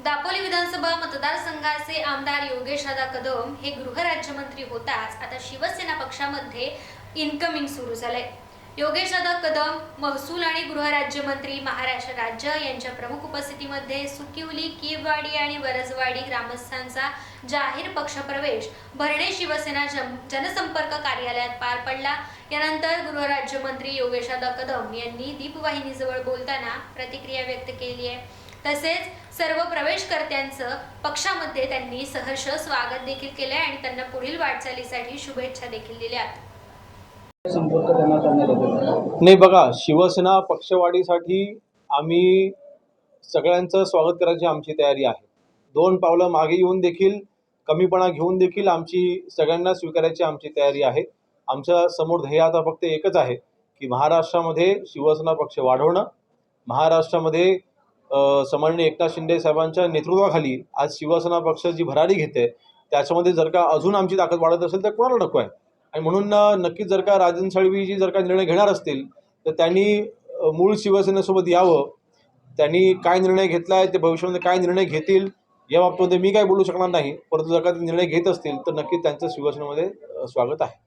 दापोली विधानसभा मतदारसंघाचे आमदार योगेश दादा कदम हे गृहराज्यमंत्री होताच आता शिवसेना पक्षामध्ये इन्कमिंग सुरू झालंय. योगेश दादा कदम महसूल आणि गृहराज्यमंत्री महाराष्ट्र राज्य यांच्या प्रमुख उपस्थितीमध्ये सुकिवली किववाडी आणि वरजवाडी ग्रामस्थांचा जाहीर पक्षप्रवेश भरणे शिवसेना जन- जनसंपर्क कार्यालयात पार पडला. यानंतर गृहराज्यमंत्री योगेशदा कदम यांनी दीपवाहिनीजवळ बोलताना प्रतिक्रिया व्यक्त केली आहे. तसेच सर्व प्रवेशकर्त्यांचं पक्षामध्ये त्यांनी सहर्ष स्वागत देखील केलंय आणि त्यांना पुढील वाटचालीसाठी शुभेच्छा देखील येतो नाही बघा शिवसेना पक्षवाढीसाठी आम्ही सगळ्यांचं स्वागत करायची आमची तयारी आहे. दोन पावलं मागे येऊन देखील कमीपणा घेऊन देखील आमची सगळ्यांना स्वीकारायची आमची तयारी आहे. आमच्यासमोर ध्येय आता फक्त एकच आहे की महाराष्ट्रामध्ये शिवसेना पक्ष वाढवणं महाराष्ट्रामध्ये सन्माननीय एकनाथ शिंदे साहेबांच्या नेतृत्वाखाली आज शिवसेना पक्ष जी भरारी घेते त्याच्यामध्ये जर का अजून आमची ताकद वाढत असेल तर कोणाला नको आहे? आणि म्हणून नक्कीच जर का राजन साळवीजी जर का निर्णय घेणार असतील तर त्यांनी मूळ शिवसेनेसोबत यावं. त्यांनी काय निर्णय घेतला आहे ते भविष्यामध्ये काय निर्णय घेतील या बाबतीमध्ये मी काय बोलू शकणार नाही. परंतु जर का ते निर्णय घेत असतील तर नक्कीच त्यांचं शिवसेनेमध्ये स्वागत आहे.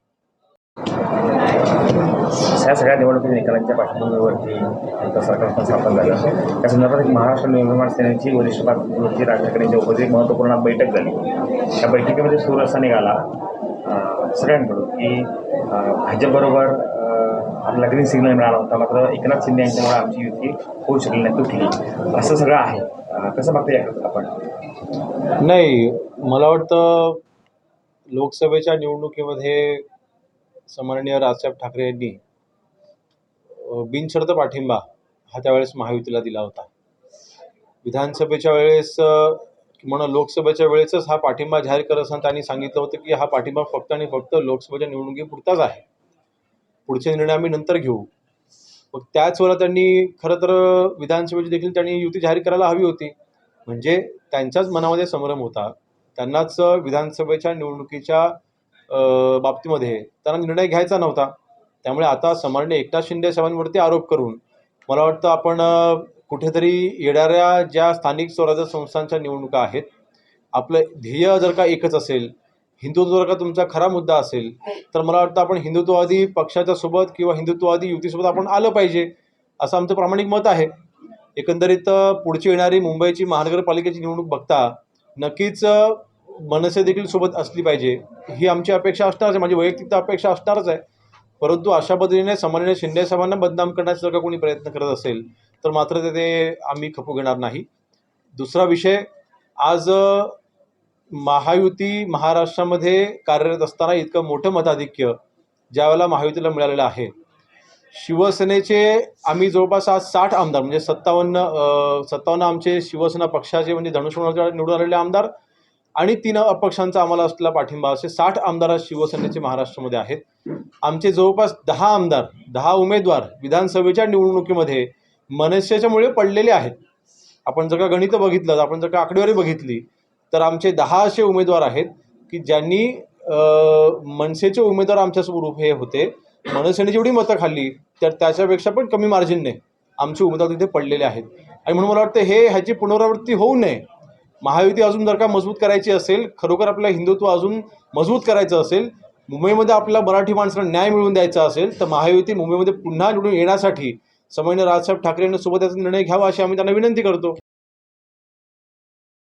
या सगळ्या निवडणुकीच्या निकालांच्या पार्श्वभूमीवरती आमचं सरकार पण स्थापन झालं. त्या संदर्भात एक महाराष्ट्र नवनिर्माण सेनेची वरिष्ठ पातळीवरची राज ठाकरेंच्या उपस्थित एक महत्त्वपूर्ण बैठक झाली. त्या बैठकीमध्ये सूर असा निघाला सगळ्यांकडून की भाजपबरोबर आपला ग्रीन सिग्नल मिळाला होता. मात्र एकनाथ शिंदे यांच्यामुळे आमची युती होऊ शकली नाही तुटली असं सगळं आहे. कसं बघता याकडे आपण? नाही मला वाटतं लोकसभेच्या निवडणुकीमध्ये सन्माननीय राजसाहेब ठाकरे यांनी बिनशर्त पाठिंबा हा त्यावेळेस महायुतीला दिला होता. विधानसभेच्या वेळेस अ, म्हणून लोकसभेच्या वेळेसच हा पाठिंबा जाहीर करत असताना त्यांनी सांगितलं होतं की हा पाठिंबा फक्त आणि फक्त लोकसभेच्या निवडणुकीपुरताच आहे. पुढचे निर्णय आम्ही नंतर घेऊ. मग त्याच वेळेला त्यांनी खरं तर विधानसभेची देखील त्यांनी युती जाहीर करायला हवी होती. म्हणजे त्यांच्याच मनामध्ये संभ्रम होता. त्यांनाच विधानसभेच्या निवडणुकीच्या बाबतीमध्ये त्यांना निर्णय घ्यायचा नव्हता. त्यामुळे आता सन्माननीय एकनाथ शिंदे साहेबांवरती आरोप करून मला वाटतं आपण कुठेतरी येणाऱ्या ज्या स्थानिक स्वराज्य संस्थांच्या निवडणुका आहेत आपलं ध्येय जर का एकच असेल हिंदुत्व जर का तुमचा खरा मुद्दा असेल तर मला वाटतं आपण हिंदुत्ववादी पक्षाच्या सोबत किंवा हिंदुत्ववादी युतीसोबत आपण आलं पाहिजे असं आमचं प्रामाणिक मत आहे. एकंदरीत पुढची येणारी मुंबईची महानगरपालिकेची निवडणूक बघता नक्कीच मनसे देखील सोबत असली पाहिजे ही आमची अपेक्षा असणारच आहे माझी वैयक्तिक अपेक्षा असणारच आहे. परंतु अशा पद्धतीने सामान्य शिंदे साहेबांना बदनाम करण्याचा जर का कोणी प्रयत्न करत असेल तर मात्र ते- ते आम्ही खपू घेणार नाही. दुसरा विषय आज महायुती महाराष्ट्रामध्ये कार्यरत असताना इतकं मोठं मताधिक्य ज्यावेळेला महायुतीला मिळालेलं आहे. शिवसेनेचे आम्ही जवळपास आज साठ आमदार म्हणजे सत्तावन्न सत्तावन्न आमचे शिवसेना पक्षाचे म्हणजे धनुष्यबाणाचे निवडून आलेले आमदार आणि तीन अपक्षांचा आम्हाला असलेला पाठिंबा असे साठ आमदार शिवसेनेचे महाराष्ट्रामध्ये आहेत. आमचे जवळपास दहा आमदार दहा उमेदवार विधानसभेच्या निवडणुकीमध्ये मनसेच्यामुळे पडलेले आहेत. आपण जर का गणितं बघितलं आपण जर का आकडेवारी बघितली तर आमचे दहा असे उमेदवार आहेत की ज्यांनी मनसेचे उमेदवार आमच्यासमोर उभे होते. मनसेने जेवढी मतं खाल्ली तर त्याच्यापेक्षा पण कमी मार्जिनने आमचे उमेदवार तिथे पडलेले आहेत. आणि म्हणून मला वाटतं हे ह्याची पुनरावृत्ती होऊ नये. महायुती अजून जर का मजबूत करायची असेल खरोखर आपलं हिंदुत्व अजून मजबूत करायचं असेल मुंबईमध्ये आपल्याला मराठी माणसाला न्याय मिळवून द्यायचा असेल तर महायुती मुंबईमध्ये पुन्हा निवडून येण्यासाठी समन्वय राजसाहेब ठाकरे यांनी सोबत याचा निर्णय घ्यावा अशी आम्ही त्यांना विनंती करतो.